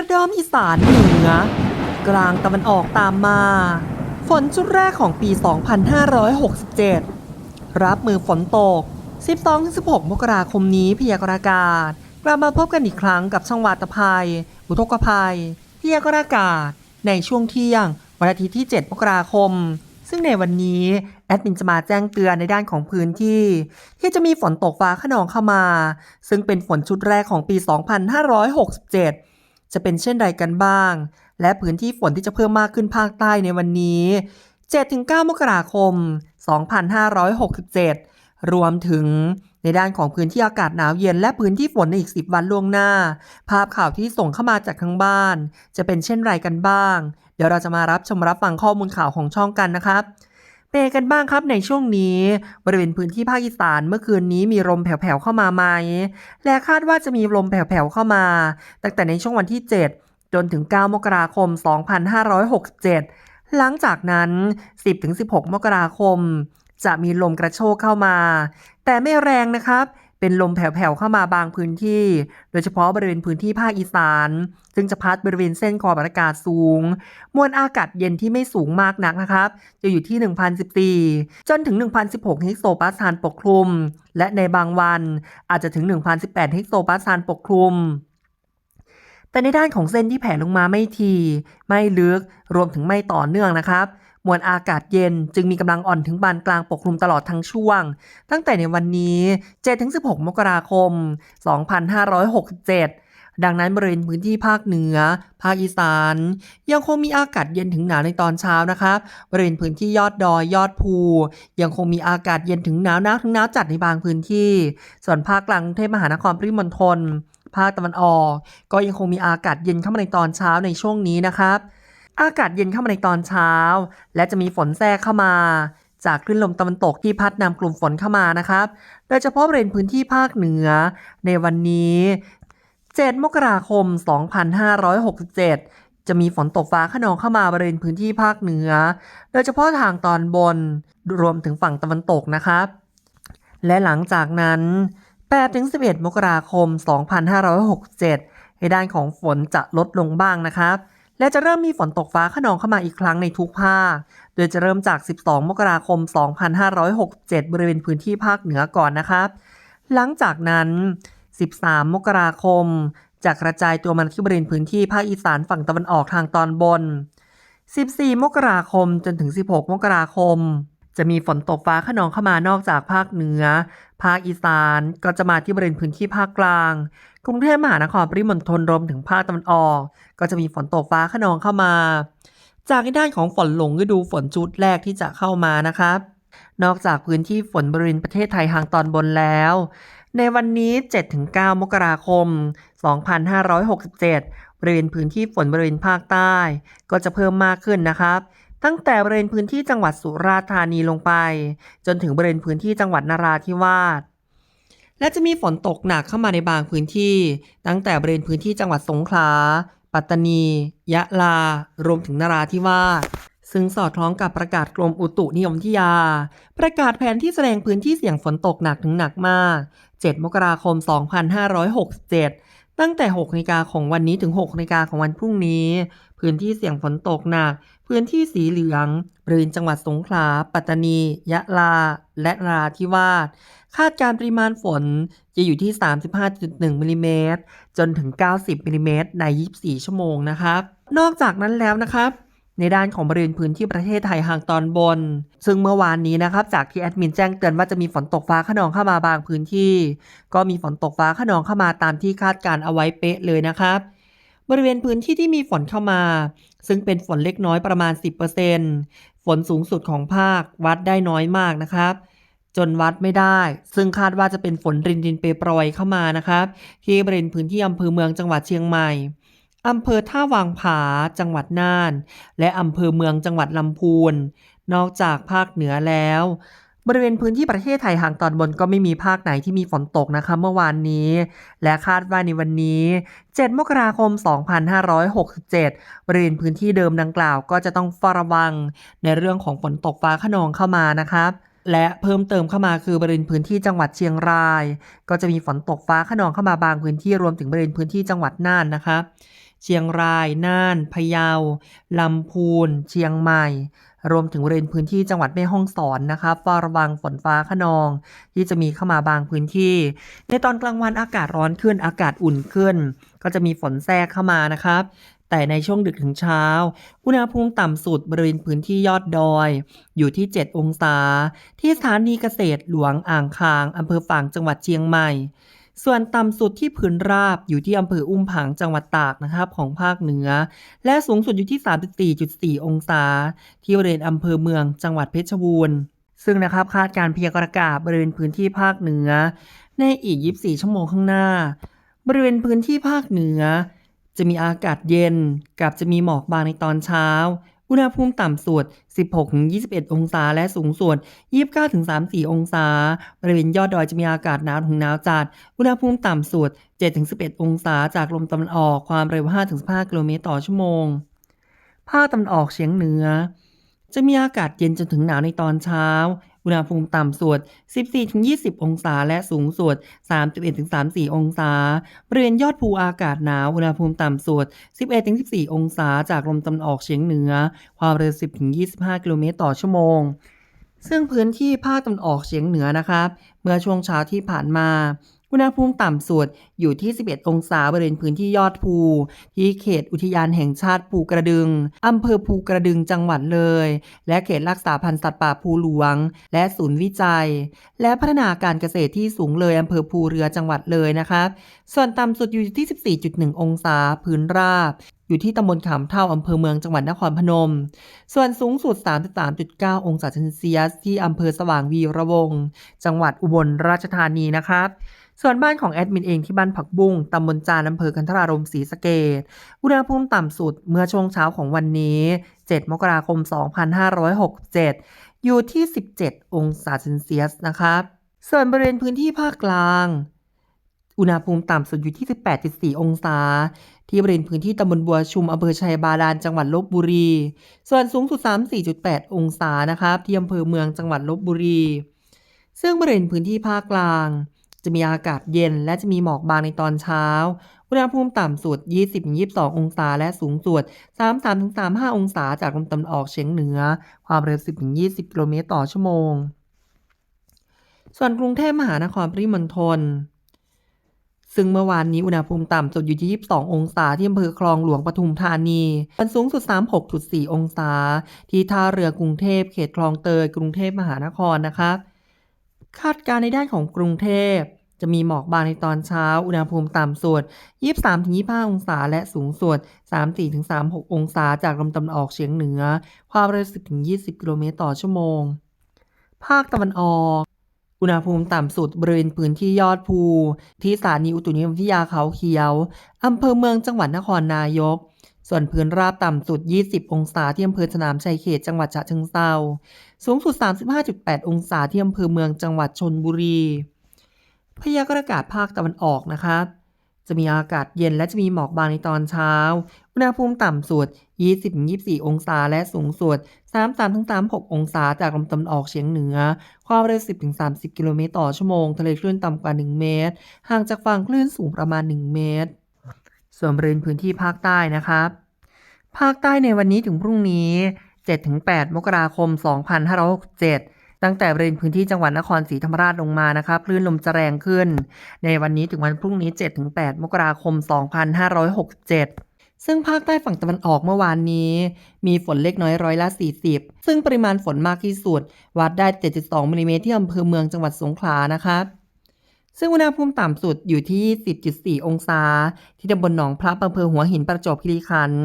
ประเดิมอีสานเหนือ กลางตะวันออกตามมา ฝนชุดแรกของปี 2567 รับมือฝนตก 12-16 มกราคมนี้พยากรณ์อากาศ กลับมาพบกันอีกครั้งกับช่องวาตภัย อุทกภัย พยากรณ์อากาศ ในช่วงเที่ยง วันอาทิตย์ที่ 7 มกราคมซึ่งในวันนี้ แอดมินจะมาแจ้งเตือนในด้านของพื้นที่ ที่จะมีฝนตกฟ้าขนองเข้ามา ซึ่งเป็นฝนชุดแรกของปี 2567 จะเป็นเช่นไรกันบ้าง และพื้นที่ฝนที่จะเพิ่มมากขึ้นภาคใต้ในวันนี้ 7-9 มกราคม 2567 รวมถึงในด้านของพื้นที่อากาศหนาวเย็นและพื้นที่ฝนในอีก 10 วันล่วงหน้า ภาพข่าวที่ส่งเข้ามาจากทางบ้าน จะเป็นเช่นไรกันบ้าง เดี๋ยวเราจะมารับชมรับฟังข้อมูลข่าวของช่องกันนะครับ เปกันบ้างครับในช่วงนี้ บริเวณพื้นที่ภาคอีสานเมื่อคืนนี้มีลมแผ่วๆเข้ามาไหม และคาดว่าจะมีลมแผ่วๆเข้ามา ตั้งแต่ในช่วงวันที่ 7 จนถึง 9 มกราคม 2567 หลังจากนั้น 10-16 มกราคม จะมีลมกระโชกเข้ามา แต่ไม่แรงนะครับ เป็นลมแผ่วๆเข้ามาบางพื้นที่ โดยเฉพาะบริเวณพื้นที่ภาคอีสาน ซึ่งจะพัดบริเวณเส้นขอบอากาศสูง มวลอากาศเย็นที่ไม่สูงมากนักนะครับ จะอยู่ที่ 1,014 จนถึง 1,016เฮกโซปาสาลปกคลุม และในบางวันอาจจะถึง 1,018เฮกโซปาสาลปกคลุมแต่ในด้านของเส้นที่แผ่ลงมาไม่ที ไม่ลึก รวมถึงไม่ต่อเนื่องนะครับ มวลอากาศเย็นจึงมีกำลังอ่อนถึงปานกลางปกคลุมตลอดทั้งช่วง ตั้งแต่ในวันนี้ 7-16 มกราคม 2567ดังนั้นบริเวณพื้นที่ภาคเหนือ ภาคอีสาน ยังคงมีอากาศเย็นถึงหนาวในตอนเช้านะครับบริเวณพื้นที่ยอดดอยยอดภู ยังคงมีอากาศเย็นถึงหนาวหนาวถึงหนาวจัดในบางพื้นที่ ส่วนภาคกลางกรุงเทพมหานครปริมณฑลภาคตะวันออก ก็ยังคงมีอากาศเย็นเข้ามาในตอนเช้าในช่วงนี้นะครับ อากาศเย็นเข้ามาในตอนเช้า และจะมีฝนแทรกเข้ามา จากคลื่นลมตะวันตกที่พัดนำกลุ่มฝนเข้ามานะครับ โดยเฉพาะบริเวณพื้นที่ภาคเหนือ ในวันนี้ 7 มกราคม 2567 จะมีฝนตกฟ้าขนองเข้ามาบริเวณพื้นที่ภาคเหนือ โดยเฉพาะทางตอนบนรวมถึงฝั่งตะวันตกนะครับ และหลังจากนั้น8-11 มกราคม 2567ในด้านของฝนจะลดลงบ้างนะครับ และจะเริ่มมีฝนตกฟ้าขนองเข้ามาอีกครั้งในทุกภาค โดยจะเริ่มจาก 12 มกราคม 2567 บริเวณพื้นที่ภาคเหนือก่อนนะครับ หลังจากนั้น 13 มกราคม จะกระจายตัวมาที่บริเวณพื้นที่ภาคอีสานฝั่งตะวันออกทางตอนบน 14 มกราคมจนถึง 16 มกราคม จะมีฝนตกฟ้าขนองเข้ามานอกจากภาคเหนือ ภาคอีสานก็จะมาที่บริเวณพื้นที่ภาคกลาง กรุงเทพมหานครปริมณฑลรวมถึงภาคตะวันออก ก็จะมีฝนตกฟ้าขนองเข้ามา จากในด้านของฝนหลงฤดูฝนชุดแรกที่จะเข้ามานะครับนอกจากพื้นที่ฝนบริเวณประเทศไทยทางตอนบนแล้ว ในวันนี้ 7-9 มกราคม 2567 บริเวณพื้นที่ฝนบริเวณภาคใต้ ก็จะเพิ่มมากขึ้นนะครับ ตั้งแต่บริเวณพื้นที่จังหวัดสุราษฎร์ธานีลงไป จนถึงบริเวณพื้นที่จังหวัดนราธิวาสและจะมีฝนตกหนักเข้ามาในบางพื้นที่ ตั้งแต่บริเวณพื้นที่จังหวัดสงขลา ปัตตานี ยะลา รวมถึงนราธิวาสซึ่งสอดคล้องกับประกาศกรมอุตุนิยมวิทยา ประกาศแผนที่แสดงพื้นที่เสี่ยงฝนตกหนักถึงหนักมาก 7 มกราคม 2567 ตั้งแต่6นาฬิกาของวันนี้ถึง6นาฬิกาของวันพรุ่งนี้ พื้นที่เสี่ยงฝนตกหนัก พื้นที่สีเหลือง บริเวณจังหวัดสงขลา ปัตตานี ยะลา และราธิวาส คาดการปริมาณฝนจะอยู่ที่ 35.1มิลลิเมตรจนถึง 90มิลลิเมตรใน 24 ชั่วโมงนะครับ นอกจากนั้นแล้วนะครับในด้านของบริเวณพื้นที่ประเทศไทยทางตอนบน ซึ่งเมื่อวานนี้นะครับ จากที่แอดมินแจ้งเตือนว่าจะมีฝนตกฟ้าขนองเข้ามาบางพื้นที่ ก็มีฝนตกฟ้าขนองเข้ามาตามที่คาดการเอาไว้เป๊ะเลยนะครับ บริเวณพื้นที่ที่มีฝนเข้ามา ซึ่งเป็นฝนเล็กน้อยประมาณ 10%ฝนสูงสุดของภาควัดได้น้อยมากนะครับ จนวัดไม่ได้ ซึ่งคาดว่าจะเป็นฝนรินรินเปรยปรอยเข้ามานะครับ ที่บริเวณพื้นที่อำเภอเมืองจังหวัดเชียงใหม่อำเภอท่าวังผาจังหวัดน่าน และอำเภอเมืองจังหวัดลำพูน นอกจากภาคเหนือแล้ว บริเวณพื้นที่ประเทศไทยทางตอนบนก็ไม่มีภาคไหนที่มีฝนตกนะคะเมื่อวานนี้ และคาดว่าในวันนี้ 7 มกราคม 2567 บริเวณพื้นที่เดิมดังกล่าวก็จะต้องเฝ้าระวัง ในเรื่องของฝนตกฟ้าขนองเข้ามานะครับและเพิ่มเติมเข้ามาคือบริเวณพื้นที่จังหวัดเชียงราย ก็จะมีฝนตกฟ้าขนองเข้ามาบางพื้นที่รวมถึงบริเวณพื้นที่จังหวัดน่านนะครับเชียงราย น่าน พะเยา ลำพูน เชียงใหม่รวมถึงบริเวณพื้นที่จังหวัดแม่ฮ่องสอนนะครับเฝ้าระวังฝนฟ้าขนอง ที่จะมีเข้ามาบางพื้นที่ ในตอนกลางวันอากาศร้อนขึ้นอากาศอุ่นขึ้น ก็จะมีฝนแทรกเข้ามานะครับ แต่ในช่วงดึกถึงเช้า อุณหภูมิต่ำสุดบริเวณพื้นที่ยอดดอย อยู่ที่ 7 องศา ที่สถานีเกษตรหลวงอ่างคางอำเภอฝางจังหวัดเชียงใหม่ ส่วนต่ำสุดที่พื้นราบอยู่ที่อำเภออุ้มผางจังหวัดตากนะครับของภาคเหนือ และสูงสุดอยู่ที่ 34.4 องศา ที่บริเวณอำเภอเมืองจังหวัดเพชรบูรณ์ซึ่งนะครับคาดการณ์พยากรณ์อากาศบริเวณพื้นที่ภาคเหนือ ในอีก 24 ชั่วโมงข้างหน้า บริเวณพื้นที่ภาคเหนือ จะมีอากาศเย็นกับจะมีหมอกบางในตอนเช้า อุณหภูมิต่ำสุด 16-21 องศา และสูงสุด 29-34 องศา บริเวณยอดดอยจะมีอากาศหนาวถึงหนาวจัด อุณหภูมิต่ำสุด 7-11 องศา จากลมตะวันออก ความเร็ว 5-15 กิโลเมตรต่อชั่วโมง ภาคตะวันออกเฉียงเหนือ จะมีอากาศเย็นจนถึงหนาวในตอนเช้า อุณหภูมิต่ำสุด 14-20 องศา และสูงสุด 31-34 องศา บริเวณยอดภูอากาศหนาว อุณหภูมิต่ำสุด 11-14 องศา จากลมตะวันออกเฉียงเหนือ ความเร็ว 10-25 กิโลเมตรต่อชั่วโมงซึ่งพื้นที่ภาคตะวันออกเฉียงเหนือนะครับ เมื่อช่วงเช้าที่ผ่านมา อุณหภูมิต่ำสุดอยู่ที่ 11 องศาบริเวณพื้นที่ยอดภู ที่เขตอุทยานแห่งชาติภูกระดึง อำเภอภูกระดึงจังหวัดเลย และเขตรักษาพันธุ์สัตว์ป่าภูหลวง และศูนย์วิจัย และพัฒนาการเกษตรที่สูงเลย อำเภอภูเรือจังหวัดเลยนะครับส่วนต่ำสุดอยู่ที่ 14.1 องศาพื้นราบอยู่ที่ตำบลขามเท่าอำเภอเมืองจังหวัดนครพนม ส่วนสูงสุด 33.9 องศาเซนเซียส ที่อำเภอสว่างวีระวง จังหวัดอุบลราชธานีนะครับ ส่วนบ้านของแอดมินเองที่บ้านผักบุ้งตำบลจานอำเภอกันทรารมศรีสะเกดอุณหภูมิต่ำสุดเมื่อช่วงเช้าของวันนี้ 7 มกราคม 2567 อยู่ที่ 17 องศาเซนเซียสนะครับส่วนบริเวณพื้นที่ภาคกลาง อุณหภูมิต่ำสุดอยู่ที่ 18.4 องศา ที่บริเวณพื้นที่ตำบลบัวชุมอำเภอชัยบาดาลจังหวัดลบบุรี ส่วนสูงสุด 34.8 องศานะครับที่อำเภอเมืองจังหวัดลบบุรี ซึ่งบริเวณพื้นที่ภาคกลาง จะมีอากาศเย็นและจะมีหมอกบางในตอนเช้า อุณหภูมิต่ำสุด 20-22 องศา และสูงสุด 33-35 องศา จากลมตะวันออกเฉียงเหนือ ความเร็ว 10-20 กิโลเมตรต่อชั่วโมง ส่วนกรุงเทพมหานครปริมณฑลซึ่งเมื่อวานนี้อุณหภูมิต่ำสุดอยู่ที่ 22 องศาที่อำเภอคลองหลวงปทุมธานีวันสูงสุด 36.4 องศา ที่ท่าเรือกรุงเทพเขตคลองเตยกรุงเทพมหานครนะครับคาดการณ์ในด้านของกรุงเทพ จะมีหมอกบางในตอนเช้า อุณหภูมิต่ำสุด 23-25 องศา และสูงสุด 34-36 องศา จากลมตะวันออกเฉียงเหนือ ความเร็ว 10-20 กิโลเมตรต่อชั่วโมง ภาคตะวันออกอุณหภูมิต่ำสุดบริเวณพื้นที่ยอดภู ที่สถานีอุตุนิยมวิทยาเขาเขียว อำเภอเมืองจังหวัดนครนายก ส่วนพื้นราบต่ำสุด 20 องศาที่อำเภอสนามชัยเขตจังหวัดฉะเชิงเทราสูงสุด 35.8 องศาที่อำเภอเมืองจังหวัดชนบุรี พยากรณ์อากาศภาคตะวันออกนะครับ จะมีอากาศเย็นและจะมีหมอกบางในตอนเช้า อุณหภูมิต่ำสุด 20-24 องศา และสูงสุด 33-36 องศา จากลมตะวันออกเฉียงเหนือ ความเร็ว 10-30 กิโลเมตรต่อชั่วโมง ทะเลคลื่นต่ำกว่า 1 เมตร ห่างจากฝั่งคลื่นสูงประมาณ 1 เมตร ส่วนบริเวณพื้นที่ภาคใต้นะครับ ภาคใต้ในวันนี้ถึงพรุ่งนี้ 7-8 มกราคม 2567 ตั้งแต่บริเวณพื้นที่จังหวัดนครศรีธรรมราชลงมานะครับคลื่นลมจะแรงขึ้น ในวันนี้ถึงวันพรุ่งนี้ 7-8 มกราคม 2567ซึ่งภาคใต้ฝั่งตะวันออกเมื่อวานนี้ มีฝนเล็กน้อยร้อยละ 40 ซึ่งปริมาณฝนมากที่สุด วัดได้ 7.2มิลลิเมตรที่อำเภอเมืองจังหวัดสงขลานะครับ ซึ่งอุณหภูมิต่ำสุดอยู่ที่ 10.4 องศา ที่ตำบลหนองพระอำเภอหัวหินประจวบคีรีขันธ์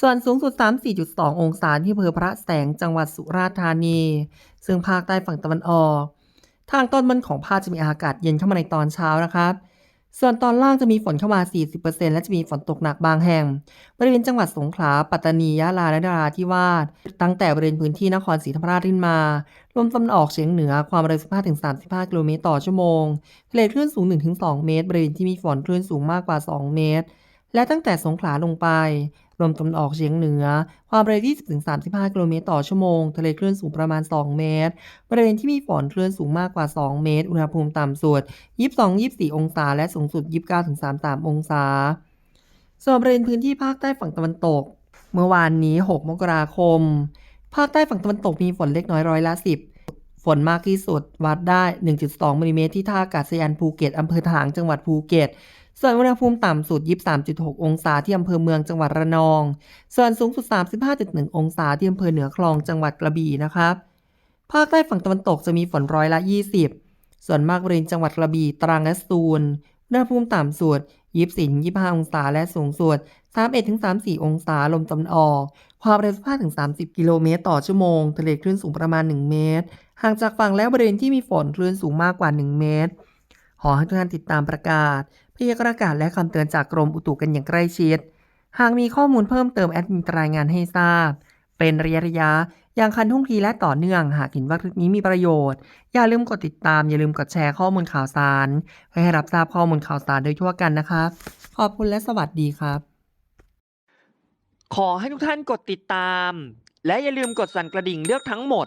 ส่วนสูงสุด 34.2 องศาที่อำเภอพระแสงจังหวัดสุราษฎร์ธานี ซึ่งภาคใต้ฝั่งตะวันออก ทางตอนบนของภาคจะมีอากาศเย็นเข้ามาในตอนเช้านะครับ ส่วนตอนล่างจะมีฝนเข้ามา 40%และจะมีฝนตกหนักบางแห่ง บริเวณจังหวัดสงขลา ปัตตานี ยะลา และนราธิวาส ตั้งแต่บริเวณพื้นที่นครศรีธรรมราชขึ้นมา ลมตะวันออกเฉียงเหนือ ความเร็ว 15-35 กิโลเมตรต่อชั่วโมง ทะเลคลื่นสูง 1-2 เมตร บริเวณที่มีฝนคลื่นสูงมากกว่า 2 เมตร และตั้งแต่สงขลาลงไป ลมตะวันออกเฉียงเหนือ ความเร็ว 20-35 กิโลเมตรต่อชั่วโมง ทะเลคลื่นสูงประมาณ 2 เมตร บริเวณที่มีฝนคลื่นสูงมากกว่า 2 เมตร อุณหภูมิต่ำสุด 22-24 องศา และสูงสุด 29-33 องศา ส่วนบริเวณพื้นที่ภาคใต้ฝั่งตะวันตก เมื่อวานนี้ 6 มกราคม ภาคใต้ฝั่งตะวันตกมีฝนเล็กน้อยร้อยละ 10 ฝนมากที่สุดวัดได้ 1.2มิลลิเมตรที่ท่าอากาศยานภูเก็ตอำเภอถลางจังหวัดภูเก็ต ส่วนอุณหภูมิต่ำสุด 23.6 องศาที่อำเภอเมืองจังหวัดระนอง ส่วนสูงสุด 35.1 องศาที่อำเภอเหนือคลองจังหวัดกระบี่นะครับ ภาคใต้ฝั่งตะวันตกจะมีฝนร้อยละ 20 ส่วนมากบริเวณจังหวัดกระบี่ตรังและสตูลอุณหภูมิต่ำสุด24-25 องศาและสูงสุด31-34 องศาลมตะวันออก ความเร็ว15ถึง30 กิโลเมตรต่อชั่วโมง ทะเลคลื่นสูงประมาณ 1 เมตร ห่างจากฝั่งแล้วบริเวณที่มีฝนคลื่นสูงมากกว่า 1 เมตร ขอให้ทุกท่านติดตามประกาศพยากรณ์อากาศและคำเตือนจากกรมอุตุกันอย่างใกล้ชิด หากมีข้อมูลเพิ่มเติมแอดมินรายงานให้ทราบ เป็นระยะระยะอย่างคันทุ่งทีและต่อเนื่อง หากเห็นว่าคลิปนี้มีประโยชน์ อย่าลืมกดติดตาม อย่าลืมกดแชร์ข้อมูลข่าวสารเพื่อให้รับทราบข้อมูลข่าวสารโดยทั่วกันนะครับ ขอบคุณและสวัสดีครับ ขอให้ทุกท่านกดติดตาม และอย่าลืมกดสั่นกระดิ่งเลือกทั้งหมด